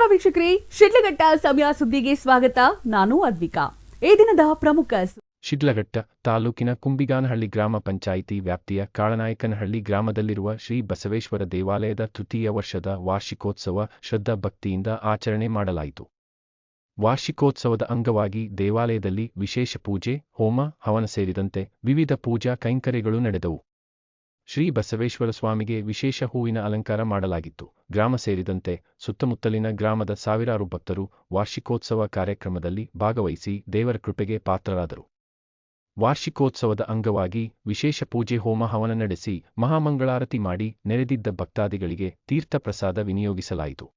ನಮಸ್ಕಾರ ವೀಕ್ಷಕರೇ, ಶಿಡ್ಲಘಟ್ಟ ಸಮಯ ಸುದ್ದಿಗೆ ಸ್ವಾಗತ. ನಾನು ಅದ್ವಿಕಾ. ಈ ದಿನದ ಪ್ರಮುಖ ಶಿಡ್ಲಘಟ್ಟ ತಾಲೂಕಿನ ಕುಂಬಿಗಾನಹಳ್ಳಿ ಗ್ರಾಮ ಪಂಚಾಯಿತಿ ವ್ಯಾಪ್ತಿಯ ಕಾಳನಾಯಕನಹಳ್ಳಿ ಗ್ರಾಮದಲ್ಲಿರುವ ಶ್ರೀ ಬಸವೇಶ್ವರ ದೇವಾಲಯದ ತೃತೀಯ ವರ್ಷದ ವಾರ್ಷಿಕೋತ್ಸವ ಶ್ರದ್ಧಾ ಭಕ್ತಿಯಿಂದ ಆಚರಣೆ ಮಾಡಲಾಯಿತು. ವಾರ್ಷಿಕೋತ್ಸವದ ಅಂಗವಾಗಿ ದೇವಾಲಯದಲ್ಲಿ ವಿಶೇಷ ಪೂಜೆ, ಹೋಮ, ಹವನ ಸೇರಿದಂತೆ ವಿವಿಧ ಪೂಜಾ ಕೈಂಕರ್ಯಗಳು ನಡೆದವು. ಶ್ರೀ ಬಸವೇಶ್ವರ ಸ್ವಾಮಿಗೆ ವಿಶೇಷ ಹೂವಿನ ಅಲಂಕಾರ ಮಾಡಲಾಗಿತ್ತು. ಗ್ರಾಮ ಸೇರಿದಂತೆ ಸುತ್ತಮುತ್ತಲಿನ ಗ್ರಾಮದ ಸಾವಿರಾರು ಭಕ್ತರು ವಾರ್ಷಿಕೋತ್ಸವ ಕಾರ್ಯಕ್ರಮದಲ್ಲಿ ಭಾಗವಹಿಸಿ ದೇವರ ಕೃಪೆಗೆ ಪಾತ್ರರಾದರು. ವಾರ್ಷಿಕೋತ್ಸವದ ಅಂಗವಾಗಿ ವಿಶೇಷ ಪೂಜೆ ಹೋಮ ಹವನ ನಡೆಸಿ ಮಹಾಮಂಗಳಾರತಿ ಮಾಡಿ ನೆರೆದಿದ್ದ ಭಕ್ತಾದಿಗಳಿಗೆ ತೀರ್ಥಪ್ರಸಾದ ವಿನಿಯೋಗಿಸಲಾಯಿತು.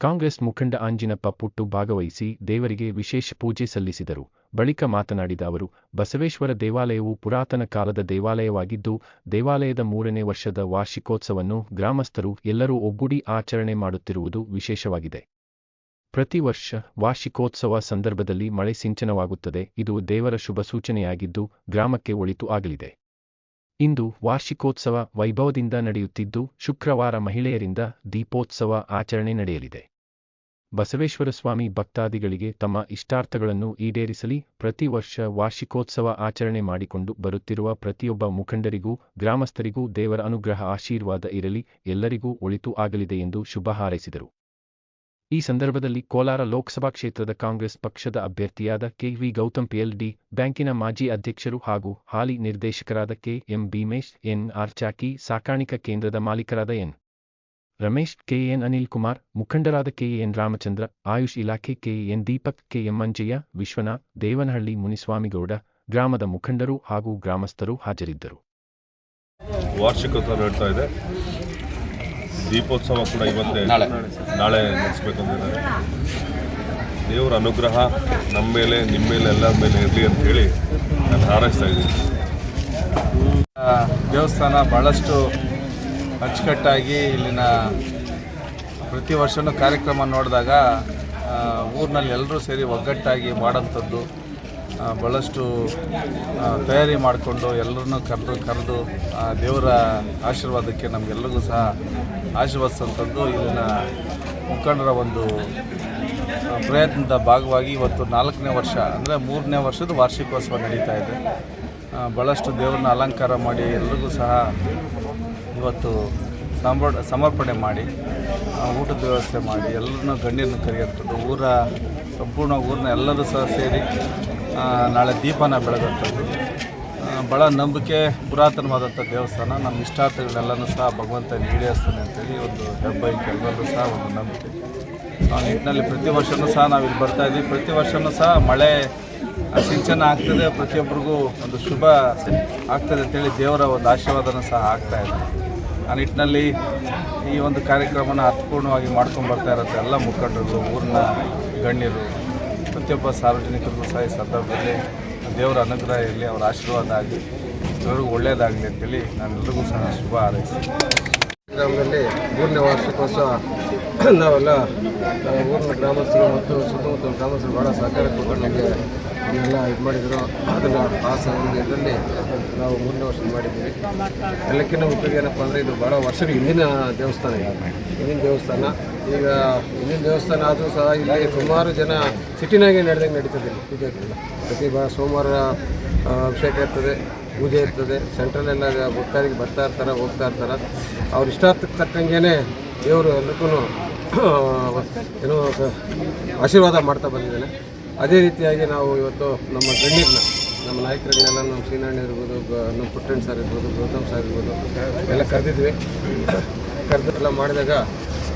ಕಾಂಗ್ರೆಸ್ ಮುಖಂಡ ಆಂಜಿನಪ್ಪ ಪುಟ್ಟು ಭಾಗವಹಿಸಿ ದೇವರಿಗೆ ವಿಶೇಷ ಪೂಜೆ ಸಲ್ಲಿಸಿದರು. ಬಳಿಕ ಮಾತನಾಡಿದ ಅವರು, ಬಸವೇಶ್ವರ ದೇವಾಲಯವು ಪುರಾತನ ಕಾಲದ ದೇವಾಲಯವಾಗಿದ್ದು, ದೇವಾಲಯದ ಮೂರನೇ ವರ್ಷದ ವಾರ್ಷಿಕೋತ್ಸವನ್ನು ಗ್ರಾಮಸ್ಥರು ಎಲ್ಲರೂ ಒಗ್ಗೂಡಿ ಆಚರಣೆ ಮಾಡುತ್ತಿರುವುದು ವಿಶೇಷವಾಗಿದೆ. ಪ್ರತಿ ವರ್ಷ ವಾರ್ಷಿಕೋತ್ಸವ ಸಂದರ್ಭದಲ್ಲಿ ಮಳೆ ಸಿಂಚನವಾಗುತ್ತದೆ. ಇದು ದೇವರ ಶುಭ ಸೂಚನೆಯಾಗಿದ್ದು, ಗ್ರಾಮಕ್ಕೆ ಒಳಿತು ಆಗಲಿದೆ. ಇಂದು ವಾರ್ಷಿಕೋತ್ಸವ ವೈಭವದಿಂದ ನಡೆಯುತ್ತಿದ್ದು, ಶುಕ್ರವಾರ ಮಹಿಳೆಯರಿಂದ ದೀಪೋತ್ಸವ ಆಚರಣೆ ನಡೆಯಲಿದೆ. ಬಸವೇಶ್ವರ ಸ್ವಾಮಿ ಭಕ್ತಾದಿಗಳಿಗೆ ತಮ್ಮ ಇಷ್ಟಾರ್ಥಗಳನ್ನು ಈಡೇರಿಸಲಿ, ಪ್ರತಿ ವರ್ಷ ವಾರ್ಷಿಕೋತ್ಸವ ಆಚರಣೆ ಮಾಡಿಕೊಂಡು ಬರುತ್ತಿರುವ ಪ್ರತಿಯೊಬ್ಬ ಮುಖಂಡರಿಗೂ, ಗ್ರಾಮಸ್ಥರಿಗೂ ದೇವರ ಅನುಗ್ರಹ ಆಶೀರ್ವಾದ ಇರಲಿ, ಎಲ್ಲರಿಗೂ ಒಳಿತು ಆಗಲಿದೆ ಎಂದು ಶುಭ ಹಾರೈಸಿದರು. ಈ ಸಂದರ್ಭದಲ್ಲಿ ಕೋಲಾರ ಲೋಕಸಭಾ ಕ್ಷೇತ್ರದ ಕಾಂಗ್ರೆಸ್ ಪಕ್ಷದ ಅಭ್ಯರ್ಥಿಯಾದ ಕೆವಿ ಗೌತಮ್ ಪಿಎಲ್ಡಿ ಬ್ಯಾಂಕಿನ ಮಾಜಿ ಅಧ್ಯಕ್ಷರು ಹಾಗೂ ಹಾಲಿ ನಿರ್ದೇಶಕರಾದ K M Bhimesh, N R Chaki, ಸಾಕಾಣಿಕಾ ಕೇಂದ್ರದ ಮಾಲೀಕರಾದ ಎನ್ ರಮೇಶ್ ಕೆಎನ್ ಅನಿಲ್ ಕುಮಾರ್, ಮುಖಂಡರಾದ ಕೆಎನ್ ರಾಮಚಂದ್ರ, ಆಯುಷ್ ಇಲಾಖೆ ಕೆಎನ್ ದೀಪಕ್ ಕೆಎಂ ಅಂಜಯ್ಯ ವಿಶ್ವನಾಥ್ ದೇವನಹಳ್ಳಿ ಮುನಿಸ್ವಾಮಿಗೌಡ, ಗ್ರಾಮದ ಮುಖಂಡರು ಹಾಗೂ ಗ್ರಾಮಸ್ಥರು ಹಾಜರಿದ್ದರು. ವಾರ್ಷಿಕೋತ್ಸವ ಇದೆ. ದೀಪೋತ್ಸವ ಕೂಡ ಇವತ್ತೇ ನಾಳೆ. ನಡೆಸ್ಬೇಕು ಅಂತಿದ್ದಾರೆ ದೇವರ ಅನುಗ್ರಹ ನಮ್ಮ ಮೇಲೆ ನಿಮ್ಮ ಮೇಲೆ ಎಲ್ಲರ ಮೇಲೆ ಇರಲಿ ಅಂತ ಹೇಳಿ ನಾನು ಹಾರೈಸ್ತಾ ಇದ್ದೀನಿ. ದೇವಸ್ಥಾನ ಭಾಳಷ್ಟು ಅಚ್ಚುಕಟ್ಟಾಗಿ ಇಲ್ಲಿನ ಪ್ರತಿ ವರ್ಷವೂ ಕಾರ್ಯಕ್ರಮ ನೋಡಿದಾಗ ಊರಿನಲ್ಲಿ ಎಲ್ಲರೂ ಸೇರಿ ಒಗ್ಗಟ್ಟಾಗಿ ಮಾಡೋಂಥದ್ದು ಭಾಳಷ್ಟು ತಯಾರಿ ಮಾಡಿಕೊಂಡು ಎಲ್ಲರನ್ನೂ ಕರೆದು ಕರೆದು ಆ, ದೇವರ ಆಶೀರ್ವಾದಕ್ಕೆ ನಮಗೆಲ್ಲರಿಗೂ ಸಹ ಆಶೀರ್ವದಿಸೋಂಥದ್ದು ಇಲ್ಲಿನ ಮುಖಂಡರ ಒಂದು ಪ್ರಯತ್ನದ ಭಾಗವಾಗಿ ಇವತ್ತು ನಾಲ್ಕನೇ ವರ್ಷ ಅಂದರೆ ಮೂರನೇ ವರ್ಷದ ವಾರ್ಷಿಕೋತ್ಸವ ನಡೀತಾ ಇದೆ. ಭಾಳಷ್ಟು ದೇವರನ್ನ ಅಲಂಕಾರ ಮಾಡಿ ಎಲ್ರಿಗೂ ಸಹ ಇವತ್ತು ಸಂಬ ಸಮರ್ಪಣೆ ಮಾಡಿ ಊಟದ ವ್ಯವಸ್ಥೆ ಮಾಡಿ ಎಲ್ಲರನ್ನೂ ಗಣ್ಯರನ್ನು ಕರೆಯುವಂಥದ್ದು ಊರ ಸಂಪೂರ್ಣ ಊರನ್ನ ಎಲ್ಲರೂ ಸಹ ಸೇರಿ ನಾಳೆ ದೀಪನ ಬೆಳಗುವಂಥದ್ದು ಆ, ಭಾಳ ನಂಬಿಕೆ ಪುರಾತನವಾದಂಥ ದೇವಸ್ಥಾನ. ನಮ್ಮ ಇಷ್ಟಾರ್ಥಗಳನ್ನೆಲ್ಲನೂ ಸಹ ಭಗವಂತ ಈಡೇರಿಸ್ತಾನೆ ಅಂತೇಳಿ ಒಂದು ಹೆಬ್ಬೈ ಎಲ್ಲರೂ ಸಹ ಒಂದು ನಂಬಿಕೆ. ಆ ನಿಟ್ಟಿನಲ್ಲಿ ಪ್ರತಿ ವರ್ಷವೂ ಸಹ ನಾವು ಇಲ್ಲಿ ಬರ್ತಾ ಇದ್ದೀವಿ. ಪ್ರತಿ ವರ್ಷವೂ ಸಹ ಮಳೆ ಸಿಂಚನ ಆಗ್ತದೆ. ಪ್ರತಿಯೊಬ್ಬರಿಗೂ ಒಂದು ಶುಭ ಆಗ್ತದೆ ಅಂತೇಳಿ ದೇವರ ಒಂದು ಆಶೀರ್ವಾದನೂ ಸಹ ಆಗ್ತಾ ಇದೆ. ಆ ನಿಟ್ಟಿನಲ್ಲಿ ಈ ಒಂದು ಕಾರ್ಯಕ್ರಮನ ಅರ್ಥಪೂರ್ಣವಾಗಿ ಮಾಡ್ಕೊಂಡು ಬರ್ತಾ ಇರೋದು ಎಲ್ಲ ಮುಖಂಡರು, ಊರಿನ ಗಣ್ಯರು, ಪ್ರತಿಯೊಬ್ಬ ಸಾರ್ವಜನಿಕರಿಗೂ ಸಹ ಈ ಸಂದರ್ಭದಲ್ಲಿ ದೇವರ ಅನುಗ್ರಹ ಇರಲಿ ಅವರ ಆಶೀರ್ವಾದ ಆಗಲಿ ಎಲ್ಲರಿಗೂ ಒಳ್ಳೆಯದಾಗಲಿ ಅಂತೇಳಿ ನಾನೆಲ್ಲರಿಗೂ ಸಹ ಶುಭ ಹಾರೈಸ್ತೀನಿ ಗ್ರಾಮದಲ್ಲಿ ಮೂರನೇ ವಾರ್ಷಿಕೋತ್ಸವ ನಾವೆಲ್ಲ ಊರಿನ ಗ್ರಾಮಸ್ಥರು ಮತ್ತು ಸುತ್ತಮುತ್ತಲ ಗ್ರಾಮಸ್ಥರು ಭಾಳ ಸಹಕಾರ ಕೊಟ್ಟು ನಮಗೆ ಇದನ್ನೆಲ್ಲ ಇದು ಮಾಡಿದ್ರು. ಅದನ್ನು ಆ ಸಂದರ್ಭದಲ್ಲಿ ನಾವು ಮೂರನೇ ವರ್ಷ ಮಾಡಿದ್ದೀವಿ. ಎಲ್ಲಕ್ಕಿಂತ ಉಪಯೋಗ ಏನಪ್ಪ ಅಂದರೆ ಇದು ಭಾಳ ವರ್ಷ ಹಿಂದಿನ ದೇವಸ್ಥಾನ ಇದು. ದೇವಸ್ಥಾನ. ಈಗ ಇಲ್ಲಿನ ದೇವಸ್ಥಾನ ಆದರೂ ಸಹ ಇಲ್ಲಿ ಸುಮಾರು ಜನ ಸಿಟಿನಾಗೆ ನಡೆದಂಗೆ ನಡೀತದೆ ಪೂಜೆಗಳೆಲ್ಲ ಪ್ರತಿ ಬಾ ಸೋಮವಾರ ಅಭಿಷೇಕ ಇರ್ತದೆ, ಪೂಜೆ ಇರ್ತದೆ. ಸೆಂಟ್ರಲೆಲ್ಲ ಭಕ್ತಾದಿಗೆ ಬರ್ತಾ ಇರ್ತಾರೆ, ಹೋಗ್ತಾ ಇರ್ತಾರೆ. ಅವ್ರ ಇಷ್ಟಾರ್ಥಕ್ಕೆ ತಕ್ಕಂಗೆ ದೇವರು ಎಲ್ಲಕ್ಕೂ ಏನೋ ಆಶೀರ್ವಾದ ಮಾಡ್ತಾ ಬಂದಿದ್ದಾನೆ. ಅದೇ ರೀತಿಯಾಗಿ ನಾವು ಇವತ್ತು ನಮ್ಮ ಗಣ್ಯರನ್ನ, ನಮ್ಮ ನಾಯಕರನ್ನೆಲ್ಲ ನಮ್ಮ ಶ್ರೀನಾರಾಯಣ ಇರ್ಬೋದು ನಮ್ಮ ಪುಟ್ಟಣ್ಣ ಸರ್ ಇರ್ಬೋದು, ಗೌತಮ್ ಸರ್ ಇರ್ಬೋದು, ಎಲ್ಲ ಕರೆದಿದ್ವಿ. ಕರೆದೆಲ್ಲ ಮಾಡಿದಾಗ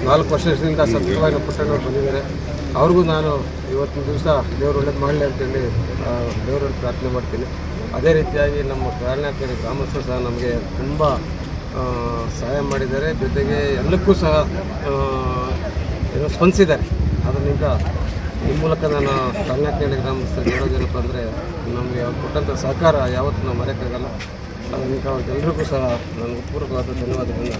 ನಾಲ್ಕು ವರ್ಷದಿಂದ ಸತತವಾಗಿ ನಮ್ಮ ಪುಟ್ಟಣ್ಣವ್ರು ಬಂದಿದ್ದಾರೆ. ಅವ್ರಿಗೂ ನಾನು ಇವತ್ತಿನ ದಿವಸ ದೇವರು ಒಳ್ಳೇದು ಮಾಡಲಿ ಅಂತೇಳಿ ದೇವರಲ್ಲಿ ಪ್ರಾರ್ಥನೆ ಮಾಡ್ತೀನಿ. ಅದೇ ರೀತಿಯಾಗಿ ನಮ್ಮ ಕಾರಣಾಕರಿ ಗ್ರಾಮಸ್ಥರು ಸಹ ನಮಗೆ ತುಂಬ ಸಹಾಯ ಮಾಡಿದ್ದಾರೆ. ಜೊತೆಗೆ ಎಲ್ಲಕ್ಕೂ ಸಹ ಸ್ಪಂದಿಸಿದ್ದಾರೆ. ಅದರಿಂದ ಈ ಮೂಲಕ ನಾನು ಕರ್ನಾಟಕ ಗ್ರಾಮಸ್ಥರಿಗೆ ಹೇಳೋದೇನಪ್ಪ ಅಂದರೆ ನಮಗೆ ಕೊಟ್ಟಂಥ ಸಹಕಾರ ಯಾವತ್ತೂ ನಾವು ಮರೆಯೋಕ್ಕಾಗಲ್ಲ. ಅದಕ್ಕೆ ಅವ್ರಿಗೆಲ್ಲರಿಗೂ ಸಹ ನನಗೆ ಪೂರ್ವಕವಾದ ಧನ್ಯವಾದಗಳನ್ನು